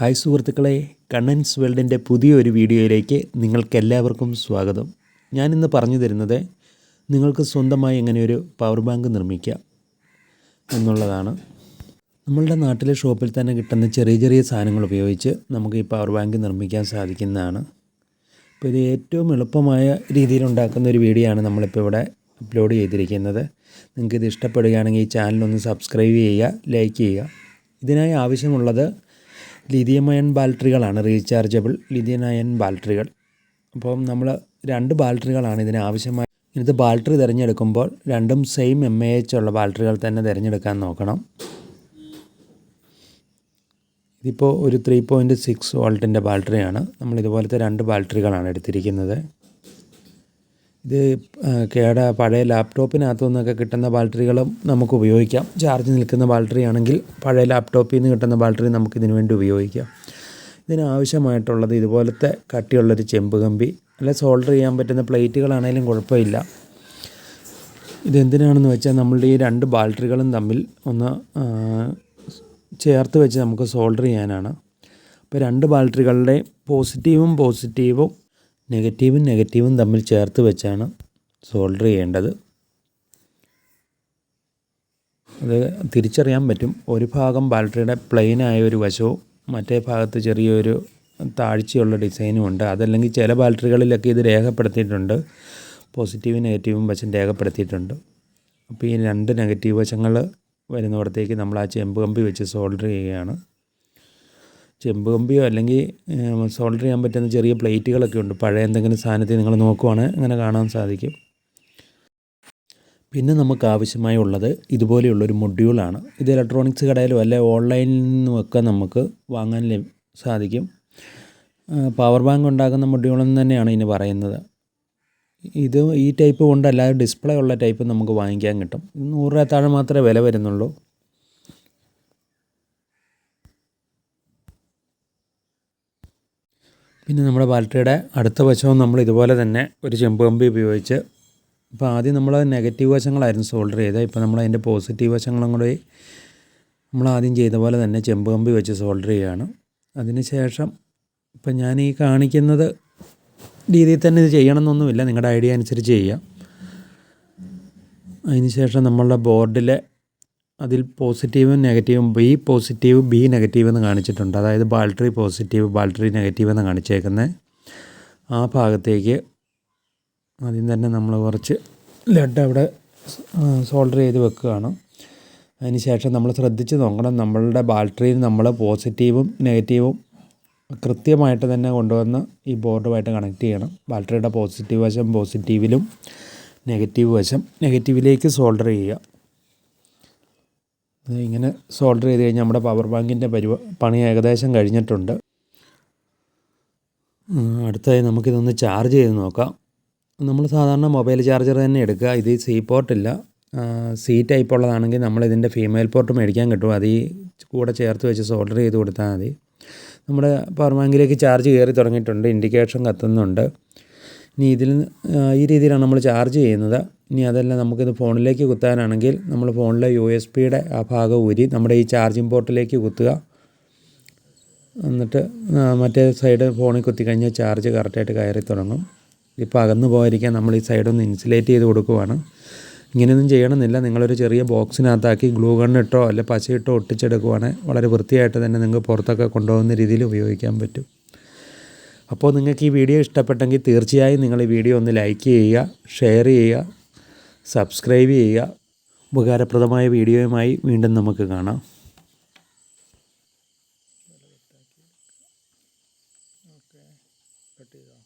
Hi സുഹൃത്തുക്കളെ കണ്ണൻസ് വേൾഡിന്റെ പുതിയൊരു വീഡിയോയിലേക്ക് നിങ്ങൾക്കെല്ലാവർക്കും സ്വാഗതം. ഞാനിന്ന് പറഞ്ഞു തരുന്നത് നിങ്ങൾക്ക് സ്വന്തമായി എങ്ങനെ ഒരു പവർ ബാങ്ക് നിർമ്മിക്കാം എന്നുള്ളതാണ്. നമ്മളുടെ നാട്ടിലെ ഷോപ്പിൽ തന്നെ കിട്ടുന്ന ചെറിയ ചെറിയ സാധനങ്ങൾ ഉപയോഗിച്ച് നമുക്ക് ഈ പവർ ബാങ്ക് നിർമ്മിക്കാൻ സാധിക്കുന്നതാണ്. അപ്പോൾ ഇത് ഏറ്റവും എളുപ്പമായ രീതിയിൽ ഉണ്ടാക്കുന്ന ഒരു വീഡിയോ ആണ് നമ്മളിപ്പോൾ ഇവിടെ അപ്ലോഡ് ചെയ്തിരിക്കുന്നത്. നിങ്ങൾക്ക് ഇത് ഇഷ്ടപ്പെടുകയാണെങ്കിൽ ഈ ചാനലൊന്ന് സബ്സ്ക്രൈബ് ചെയ്യുക ലൈക്ക് ചെയ്യുക. ഇതിനായി ആവശ്യമുള്ളത് ലിഥിയം അയൺ ബാറ്ററികളാണ് റീചാർജബിൾ ലിഥിയം അയൺ ബാറ്ററികൾ അപ്പം നമ്മൾ രണ്ട് ബാറ്ററികളാണ് ഇതിന് ആവശ്യമായ. ഇത് ബാറ്ററി തിരഞ്ഞെടുക്കുമ്പോൾ രണ്ടും സെയിം എം എ എച്ച് ഉള്ള ബാറ്ററികൾ തന്നെ തിരഞ്ഞെടുക്കാൻ നോക്കണം. ഇതിപ്പോൾ ഒരു ത്രീ പോയിന്റ് സിക്സ് വോൾട്ടിന്റെ ബാറ്ററിയാണ് നമ്മൾ ഇതുപോലത്തെ രണ്ട് ബാറ്ററികളാണ് എടുത്തിരിക്കുന്നത്. ഇത് കേട പഴയ ലാപ്ടോപ്പിനകത്തു നിന്നൊക്കെ കിട്ടുന്ന ബാറ്ററികളും നമുക്ക് ഉപയോഗിക്കാം. ചാർജ് നിൽക്കുന്ന ബാറ്ററി ആണെങ്കിൽ പഴയ ലാപ്ടോപ്പിൽ നിന്ന് കിട്ടുന്ന ബാറ്ററി നമുക്ക് ഇതിനു വേണ്ടി ഉപയോഗിക്കാം. ഇതിനാവശ്യമായിട്ടുള്ളത് ഇതുപോലത്തെ കട്ടിയുള്ളൊരു ചെമ്പ് കമ്പി അല്ലെ സോൾഡർ ചെയ്യാൻ പറ്റുന്ന പ്ലേറ്റുകളാണെങ്കിലും കുഴപ്പമില്ല. ഇതെന്തിനാണെന്ന് വെച്ചാൽ നമ്മളുടെ ഈ രണ്ട് ബാറ്ററികളും തമ്മിൽ ഒന്ന് ചേർത്ത് വെച്ച് നമുക്ക് സോൾഡർ ചെയ്യാനാണ്. അപ്പോൾ രണ്ട് ബാറ്ററികളുടെ പോസിറ്റീവും പോസിറ്റീവും നെഗറ്റീവും നെഗറ്റീവും തമ്മിൽ ചേർത്ത് വെച്ചാണ് സോൾഡർ ചെയ്യേണ്ടത്. അത് തിരിച്ചറിയാൻ പറ്റും. ഒരു ഭാഗം ബാറ്ററിയുടെ പ്ലെയിനായ ഒരു വശവും മറ്റേ ഭാഗത്ത് ചെറിയൊരു താഴ്ചയുള്ള ഡിസൈനും ഉണ്ട്. അതല്ലെങ്കിൽ ചില ബാറ്ററികളിലൊക്കെ ഇത് രേഖപ്പെടുത്തിയിട്ടുണ്ട്. പോസിറ്റീവും നെഗറ്റീവും വശം രേഖപ്പെടുത്തിയിട്ടുണ്ട്. അപ്പോൾ ഈ രണ്ട് നെഗറ്റീവ് വശങ്ങൾ വരുന്നിടത്തേക്ക് നമ്മൾ ആ ചെമ്പ് കമ്പി വെച്ച് സോൾഡർ ചെയ്യുകയാണ്. ചെമ്പ് കമ്പിയോ അല്ലെങ്കിൽ സോൾഡർ ചെയ്യാൻ പറ്റുന്ന ചെറിയ പ്ലേറ്റുകളൊക്കെ ഉണ്ട്. പഴയ എന്തെങ്കിലും സാധനത്തിൽ നിങ്ങൾ നോക്കുവാണെങ്കിൽ അങ്ങനെ കാണാൻ സാധിക്കും. പിന്നെ നമുക്ക് ആവശ്യമായി ഉള്ളത് ഇതുപോലെയുള്ളൊരു മൊഡ്യൂളാണ് ഇത് ഇലക്ട്രോണിക്സ് കടയിലോ അല്ലെ ഓൺലൈനിൽ നിന്നുമൊക്കെ നമുക്ക് വാങ്ങാൻ സാധിക്കും. പവർ ബാങ്ക് ഉണ്ടാക്കുന്ന മൊഡ്യൂളെന്ന് തന്നെയാണ് ഇനി പറയുന്നത്. ഇത് ഈ ടൈപ്പ് കൊണ്ടല്ലാതെ ഡിസ്പ്ലേ ഉള്ള ടൈപ്പ് നമുക്ക് വാങ്ങിക്കാൻ കിട്ടും. നൂറ് രൂപ താഴെ മാത്രമേ വില വരുന്നുള്ളൂ. പിന്നെ നമ്മുടെ ബാറ്ററിയുടെ അടുത്ത വശവും നമ്മൾ ഇതുപോലെ തന്നെ ഒരു ചെമ്പ് കമ്പി ഉപയോഗിച്ച് ഇപ്പോൾ ആദ്യം നമ്മൾ നെഗറ്റീവ് വശങ്ങളായിരുന്നു സോൾഡർ ചെയ്തത്. ഇപ്പോൾ നമ്മൾ അതിന്റെ പോസിറ്റീവ് വശങ്ങളും കൂടി നമ്മൾ ആദ്യം ചെയ്ത പോലെ തന്നെ ചെമ്പ് കമ്പി വെച്ച് സോൾഡർ ചെയ്യുകയാണ്. അതിന് ശേഷം ഇപ്പം ഞാൻ ഈ കാണിക്കുന്നത് രീതിയിൽ തന്നെ ഇത് ചെയ്യണമെന്നൊന്നുമില്ല. നിങ്ങളുടെ ഐഡിയ അനുസരിച്ച് ചെയ്യാം. അതിന് ശേഷം നമ്മളുടെ ബോർഡിലെ അതിൽ പോസിറ്റീവും നെഗറ്റീവും ബി പോസിറ്റീവ് ബി നെഗറ്റീവ് എന്ന് കാണിച്ചിട്ടുണ്ട്. അതായത് ബാറ്ററി പോസിറ്റീവ് ബാറ്ററി നെഗറ്റീവ് എന്ന് കാണിച്ചേക്കുന്നത് ആ ഭാഗത്തേക്ക് ആദ്യം തന്നെ നമ്മൾ കുറച്ച് ലെഡ് അവിടെ സോൾഡർ ചെയ്ത് വെക്കുകയാണ്. അതിന് ശേഷം നമ്മൾ ശ്രദ്ധിച്ച് നോക്കണം. നമ്മളുടെ ബാറ്ററിയിൽ നമ്മൾ പോസിറ്റീവും നെഗറ്റീവും കൃത്യമായിട്ട് തന്നെ കൊണ്ടുവന്ന് ഈ ബോർഡുമായിട്ട് കണക്ട് ചെയ്യണം. ബാറ്ററിയുടെ പോസിറ്റീവ് വശം പോസിറ്റീവിലും നെഗറ്റീവ് വശം നെഗറ്റീവിലേക്ക് സോൾഡർ ചെയ്യുക. ഇങ്ങനെ സോൾഡർ ചെയ്ത് കഴിഞ്ഞാൽ നമ്മുടെ പവർ ബാങ്കിന്റെ പണി ഏകദേശം കഴിഞ്ഞിട്ടുണ്ട്. അടുത്തതായി നമുക്കിതൊന്ന് ചാർജ് ചെയ്ത് നോക്കാം. നമ്മൾ സാധാരണ മൊബൈൽ ചാർജർ തന്നെ എടുക്കുക. ഇത് സി പോർട്ടില്ല സി ടൈപ്പ് ഉള്ളതാണെങ്കിൽ നമ്മൾ ഇതിന്റെ ഫീമെയിൽ പോർട്ട് മേടിക്കാൻ കിട്ടും. അത് ഈ കൂടെ ചേർത്ത് വെച്ച് സോൾഡർ ചെയ്ത് കൊടുത്താൽ മതി. നമ്മുടെ പവർ ബാങ്കിലേക്ക് ചാർജ് കയറി തുടങ്ങിയിട്ടുണ്ട്. ഇൻഡിക്കേഷൻ കത്തുന്നുണ്ട്. ഇനി ഇതിൽ ഈ രീതിയിലാണ് നമ്മൾ ചാർജ് ചെയ്യുന്നത്. ഇനി അതല്ല നമുക്കിത് ഫോണിലേക്ക് കുത്താനാണെങ്കിൽ നമ്മൾ ഫോണിലെ യു എസ് പിയുടെ ആ ഭാഗം ഊരി നമ്മുടെ ഈ ചാർജിങ് പോർട്ടിലേക്ക് കുത്തുക. എന്നിട്ട് മറ്റേ സൈഡ് ഫോണിൽ കുത്തി കഴിഞ്ഞാൽ ചാർജ് കറക്റ്റായിട്ട് കയറി തുടങ്ങും. ഇപ്പോൾ അകന്നു പോകാതിരിക്കാൻ നമ്മൾ ഈ സൈഡ് ഒന്ന് ഇൻസുലേറ്റ് ചെയ്ത് കൊടുക്കുവാണ്. ഇങ്ങനെയൊന്നും ചെയ്യണമെന്നില്ല. നിങ്ങളൊരു ചെറിയ ബോക്സിനകത്താക്കി ഗ്ലൂ ഗണ്ണിട്ടോ അല്ലെ പശയിട്ടോ ഒട്ടിച്ചെടുക്കുവാണെങ്കിൽ വളരെ വൃത്തിയായിട്ട് തന്നെ നിങ്ങൾക്ക് പുറത്തൊക്കെ കൊണ്ടുപോകുന്ന രീതിയിൽ ഉപയോഗിക്കാൻ പറ്റും. അപ്പോൾ നിങ്ങൾക്ക് ഈ വീഡിയോ ഇഷ്ടപ്പെട്ടെങ്കിൽ തീർച്ചയായും നിങ്ങൾ ഈ വീഡിയോ ഒന്ന് ലൈക്ക് ചെയ്യുക ഷെയർ ചെയ്യുക. സബ്സ്ക്രൈബ് ചെയ്യുക. ഉപകാരപ്രദമായ വീഡിയോയുമായി വീണ്ടും നമുക്ക് കാണാം. കട്ട് ചെയ്തോ?